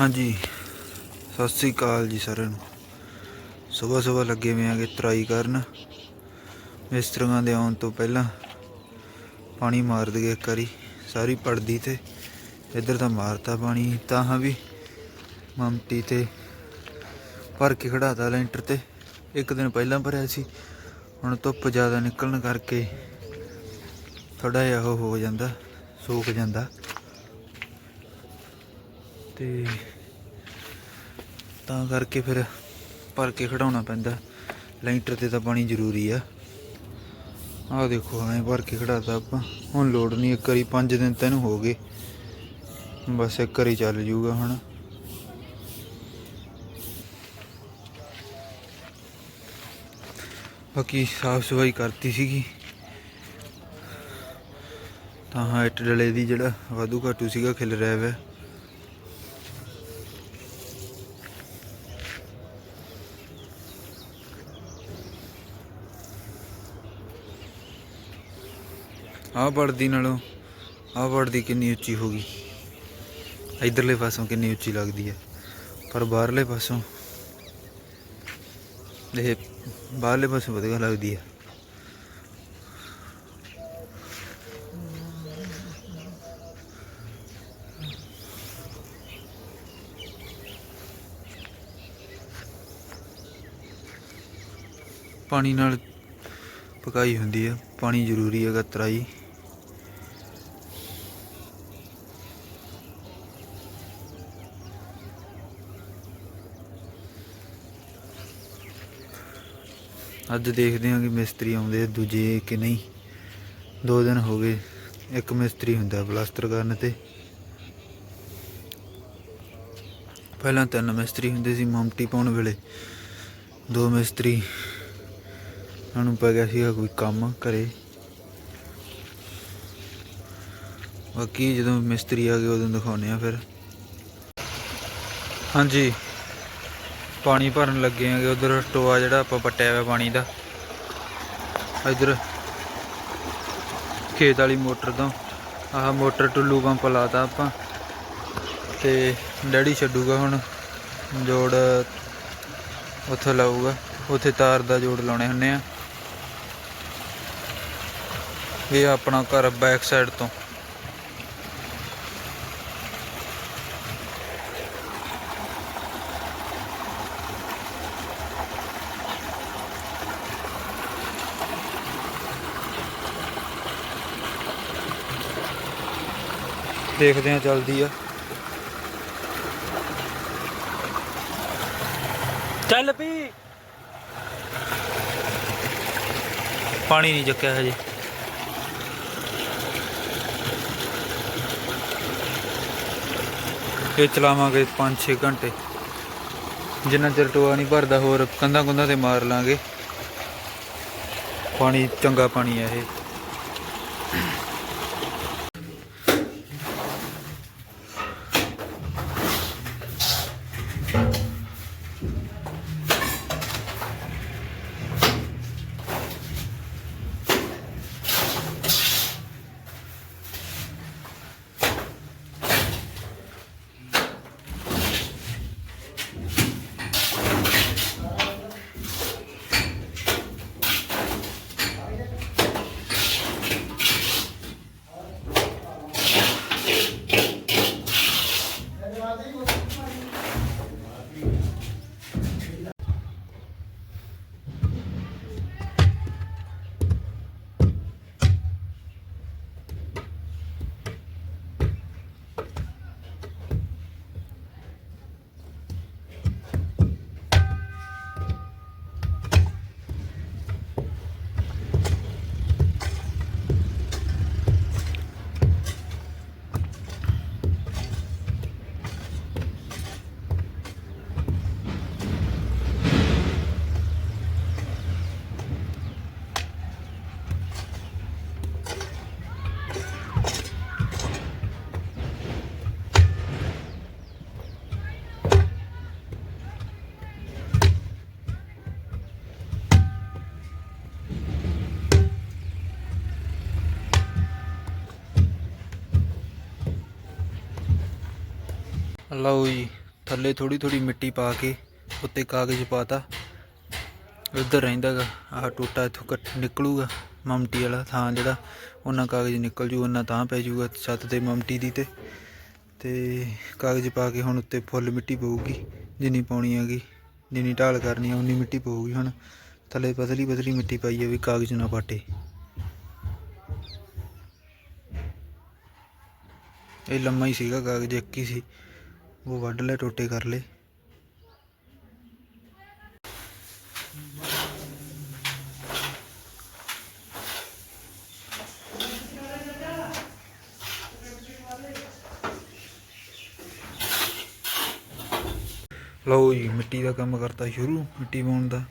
ਹਾਂਜੀ। ਸਤਿ ਸ੍ਰੀ ਅਕਾਲ ਜੀ ਸਾਰਿਆਂ ਨੂੰ। ਸਵੇਰ ਸਵੇਰ ਲੱਗੇ ਹੋਏ ਆਂਗੇ ਤਰਾਈ ਕਰਨ। ਮਿਸਤਰੀਆਂ ਦੇ ਆਉਣ ਤੋਂ ਪਹਿਲਾਂ ਪਾਣੀ ਮਾਰ ਦਈਏ ਇੱਕ ਵਾਰੀ। ਸਾਰੀ ਪੜਦੀ ਤੇ ਇੱਧਰ ਤਾਂ ਮਾਰਤਾ ਪਾਣੀ, ਤਾਂ ਹਾਂ ਵੀ ਮਮਟੀ ਤੇ ਭਰ ਕੇ ਖੜਾਤਾ ਲੈਂਟਰ ਤੇ। ਇੱਕ ਦਿਨ ਪਹਿਲਾਂ ਭਰਿਆ ਸੀ। ਹੁਣ ਧੁੱਪ ਜ਼ਿਆਦਾ ਨਿਕਲਣ ਕਰਕੇ ਥੋੜਾ ਜਿਹਾ ਉਹ ਹੋ ਜਾਂਦਾ, ਸੋਕ ਜਾਂਦਾ। ਤੇ ਤਾਂ ਕਰਕੇ ਫਿਰ ਭਰ ਕੇ ਖੜਾਉਣਾ ਪੈਂਦਾ। ਲੈਂਟਰ ਤੇ ਤਾਂ ਪਾਣੀ ਜ਼ਰੂਰੀ ਆ। ਆਹ ਦੇਖੋ, ਐਂ ਭਰ ਕੇ ਖੜਾਤਾ ਆਪਾਂ। ਹੁਣ ਲੋੜ ਨਹੀਂ ਇੱਕ ਵਾਰੀ 5 ਦਿਨ ਤੈਨੂੰ ਹੋ ਗਏ। ਬਸ ਇੱਕ ਵਾਰੀ ਚੱਲ ਜੂਗਾ ਹੁਣ। ਬਾਕੀ ਸਾਫ਼ ਸਫ਼ਾਈ ਕਰਤੀ ਸੀਗੀ। ਤਾਂ ਹਾਂ, ਇੱਟ ਡਲੇ ਦੀ ਜਿਹੜਾ ਵਾਧੂ ਘਾਟੂ ਸੀਗਾ, ਖਿਲ ਰਿਹਾ ਵਾ। ਆਹ ਪੜਦੀ ਨਾਲੋਂ ਆਹ ਪੜਦੀ ਕਿੰਨੀ ਉੱਚੀ ਹੋ ਗਈ। ਇਧਰਲੇ ਪਾਸੋਂ ਕਿੰਨੀ ਉੱਚੀ ਲੱਗਦੀ ਹੈ, ਪਰ ਬਾਹਰਲੇ ਪਾਸੋਂ ਇਹ ਬਾਹਰਲੇ ਪਾਸੋਂ ਵਧੀਆ ਲੱਗਦੀ ਹੈ। ਪਾਣੀ ਨਾਲ ਪਕਾਈ ਹੁੰਦੀ ਹੈ, ਪਾਣੀ ਜ਼ਰੂਰੀ ਹੈਗਾ ਤਰਾਈ। ਅੱਜ ਦੇਖਦੇ ਹਾਂ ਕਿ ਮਿਸਤਰੀ ਆਉਂਦੇ ਦੂਜੇ ਕਿ ਨਹੀਂ। ਦੋ ਦਿਨ ਹੋ ਗਏ, ਇੱਕ ਮਿਸਤਰੀ ਹੁੰਦਾ ਪਲਾਸਟਰ ਕਰਨ ਤੇ। ਪਹਿਲਾਂ ਤਿੰਨ ਮਿਸਤਰੀ ਹੁੰਦੇ ਸੀ ਮਮਟੀ ਪਾਉਣ ਵੇਲੇ। ਦੋ ਮਿਸਤਰੀ, ਉਹਨਾਂ ਨੂੰ ਪੈ ਗਿਆ ਸੀਗਾ ਕੋਈ ਕੰਮ ਘਰੇ। ਬਾਕੀ ਜਦੋਂ ਮਿਸਤਰੀ ਆ ਗਏ, ਉਦੋਂ ਦਿਖਾਉਨੇ ਆ ਫਿਰ। ਹਾਂਜੀ। ਪਾਣੀ ਭਰਨ ਲੱਗੇ ਆਂਗੇ, ਉਧਰ ਟੋਆ ਜਿਹੜਾ ਆਪਾਂ ਪੱਟਿਆ ਹੋਇਆ ਪਾਣੀ ਦਾ। ਇਧਰ ਖੇਤ ਵਾਲੀ ਮੋਟਰ ਤੋਂ, ਆਹ ਮੋਟਰ ਟੁੱਲੂ ਪੰਪ ਲਾਤਾ ਆਪਾਂ, ਤੇ ਡੈਡੀ ਛੱਡੂਗਾ ਹੁਣ, ਜੋੜ ਉੱਥੇ ਲਾਊਗਾ, ਉੱਥੇ ਤਾਰ ਦਾ ਜੋੜ ਲਾਉਣੇ ਹੁੰਨੇ ਆ। ਇਹ ਆਪਣਾ ਘਰ ਬੈਕ ਸਾਈਡ ਤੋਂ। ਦੇਖਦੇ ਆ ਚੱਲਦੀ ਆ। ਚੱਲ ਪੀ। ਪਾਣੀ ਨਹੀਂ ਚੱਕਿਆ ਹਜੇ। ਇਹ ਚਲਾਵਾਂਗੇ 5-6 ਘੰਟੇ। ਜਿੰਨਾ ਚਿਰ ਟੋਆ ਨਹੀਂ ਭਰਦਾ ਹੋਰ ਕੰਧਾਂ ਕੁੰਧਾਂ ਤੇ ਮਾਰ ਲਾਂਗੇ। ਪਾਣੀ ਚੰਗਾ ਪਾਣੀ ਆ ਇਹ। ਲਓ ਜੀ, ਥੱਲੇ ਥੋੜੀ ਥੋੜੀ ਮਿੱਟੀ ਪਾ ਕੇ ਉੱਤੇ ਕਾਗਜ਼ ਪਾਤਾ ਉੱਧਰ ਰਹਿੰਦਾਗਾ ਆਹ ਟੋਟਾ ਇੱਥੋਂ ਕੱਟ ਨਿਕਲੂਗਾ, ਮਮਟੀ ਵਾਲਾ ਥਾਂ ਜਿਹੜਾ, ਉਹਨਾਂ ਕਾਗਜ਼ ਨਿਕਲ ਜੂ, ਉਹਨਾਂ ਤਾਂ ਪੈ ਜੂਗਾ ਛੱਤ ਤੇ ਮਮਟੀ ਦੀ ਤੇ। ਤੇ ਕਾਗਜ਼ ਪਾ ਕੇ ਹੁਣ ਉੱਤੇ ਫੁੱਲ ਮਿੱਟੀ ਪਊਗੀ, ਜਿੰਨੀ ਪਾਉਣੀ ਹੈਗੀ, ਜਿੰਨੀ ਢਾਲ ਕਰਨੀ ਹੈ ਉਨੀ ਮਿੱਟੀ ਪਊਗੀ ਹੁਣ। ਥੱਲੇ ਪਤਲੀ ਪਤਲੀ ਮਿੱਟੀ ਪਾਈ ਹੈ ਵੀ ਕਾਗਜ਼ ਨਾ ਪਾਟੇ। ਇਹ ਲੰਮਾ ਹੀ ਸੀਗਾ ਕਾਗਜ਼, ਇੱਕ ਹੀ ਸੀ। ਉਹ ਵੱਢ ਲੈ ਟੋਟੇ ਕਰ ਲਏ ਲਓ ਜੀ ਮਿੱਟੀ ਦਾ ਕੰਮ ਕਰਤਾ ਸ਼ੁਰੂ ਮਿੱਟੀ ਪਾਉਣ ਦਾ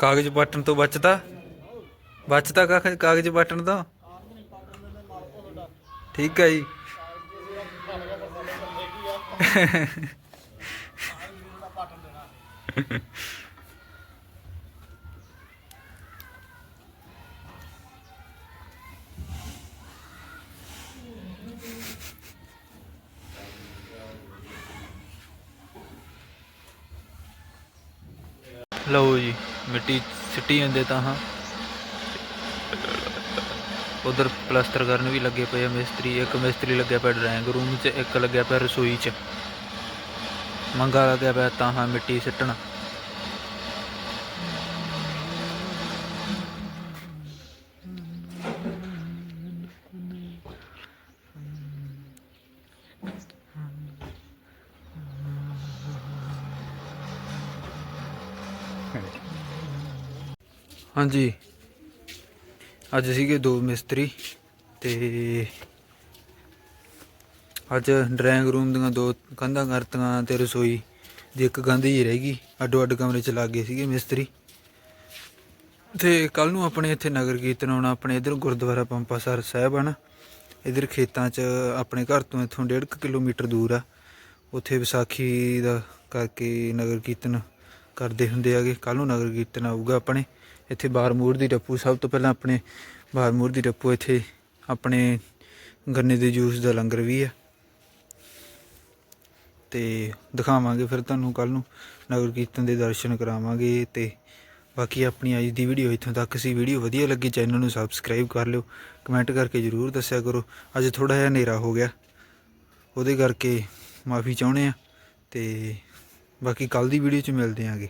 ਕਾਗਜ਼ ਬਟਨ ਤੋਂ ਬਚਦਾ? ਬਚਦਾ ਕਾਗਜ਼ ਕਾਗਜ਼ ਪੱਟਣ ਤੋਂ? ਠੀਕ ਹੈ ਜੀ। ਲਓ ਜੀ। ਮਿੱਟੀ ਸਿੱਟੀ ਜਾਂਦੇ ਤਾਂ ਹਾਂ। ਉਧਰ ਪਲਸਤਰ ਕਰਨ ਵੀ ਲੱਗੇ ਪਏ ਆ ਮਿਸਤਰੀ, ਇੱਕ ਮਿਸਤਰੀ ਲੱਗਿਆ ਪਿਆ ਡਰਾਇੰਗ ਰੂਮ 'ਚ, ਇੱਕ ਲੱਗਿਆ ਪਿਆ ਰਸੋਈ 'ਚ। ਮੰਗਾ ਲੱਗਿਆ ਪਿਆ ਤਾਂ ਹਾਂ ਮਿੱਟੀ ਸਿੱਟਣ। ਹਾਂਜੀ। ਅੱਜ ਸੀਗੇ ਦੋ ਮਿਸਤਰੀ ਤੇ ਅੱਜ ਡਰਾਇੰਗ ਰੂਮ ਦੀਆਂ ਦੋ ਕੰਧਾਂ ਕਰਤੀਆਂ ਤੇ ਰਸੋਈ ਦੀ ਇੱਕ ਕੰਧ ਹੀ ਰਹਿ ਗਈ। ਅੱਡੋ ਅੱਡ ਕਮਰੇ ਚ ਲੱਗ ਗਏ ਸੀਗੇ ਮਿਸਤਰੀ। ਤੇ ਕੱਲ ਨੂੰ ਆਪਣੇ ਇੱਥੇ ਨਗਰ ਕੀਰਤਨ ਆਉਣਾ, ਆਪਣੇ ਇਧਰ ਗੁਰਦੁਆਰਾ ਪੰਪਾ ਸਰ ਸਾਹਿਬ ਹਨ ਨਾ ਇਧਰ ਖੇਤਾਂ 'ਚ ਆਪਣੇ ਘਰ ਤੋਂ ਇੱਥੋਂ 1.5 ਕਿਲੋਮੀਟਰ ਦੂਰ ਆ। ਉੱਥੇ ਵਿਸਾਖੀ ਦਾ ਕਰਕੇ ਨਗਰ ਕੀਰਤਨ ਕਰਦੇ ਹੁੰਦੇ ਆਗੇ ਕੱਲ ਨੂੰ ਨਗਰ ਕੀਰਤਨ ਆਊਗਾ ਆਪਣੇ। ਇੱਥੇ ਬਾਰਮੂਰ ਦੀ ਟੱਪੂ, ਸਭ ਤੋਂ ਪਹਿਲਾਂ ਆਪਣੇ ਬਾਰਮੂਰ ਦੀ ਟੱਪੂ, ਇੱਥੇ ਆਪਣੇ ਗੰਨੇ ਦੇ ਜੂਸ ਦਾ ਲੰਗਰ ਵੀ ਆ। ਤੇ ਦਿਖਾਵਾਂਗੇ ਫਿਰ ਤੁਹਾਨੂੰ ਕੱਲ ਨੂੰ, ਨਗਰ ਕੀਰਤਨ ਦੇ ਦਰਸ਼ਨ ਕਰਾਵਾਂਗੇ ਤੇ ਬਾਕੀ ਆਪਣੀ ਅੱਜ ਦੀ ਵੀਡੀਓ ਇੱਥੋਂ ਤੱਕ ਸੀ। ਵੀਡੀਓ ਵਧੀਆ ਲੱਗੀ ਚੈਨਲ ਨੂੰ ਸਬਸਕ੍ਰਾਈਬ ਕਰ ਲਿਓ ਕਮੈਂਟ ਕਰਕੇ ਜਰੂਰ ਦੱਸਿਆ ਕਰੋ। ਅੱਜ ਥੋੜਾ ਜਿਹਾ ਹਨੇਰਾ ਹੋ ਗਿਆ, ਉਹਦੇ ਕਰਕੇ ਮਾਫੀ ਚਾਹੁੰਦੇ ਆ ਤੇ ਬਾਕੀ ਕੱਲ ਦੀ ਵੀਡੀਓ 'ਚ ਮਿਲਦੇ ਆਂਗੇ।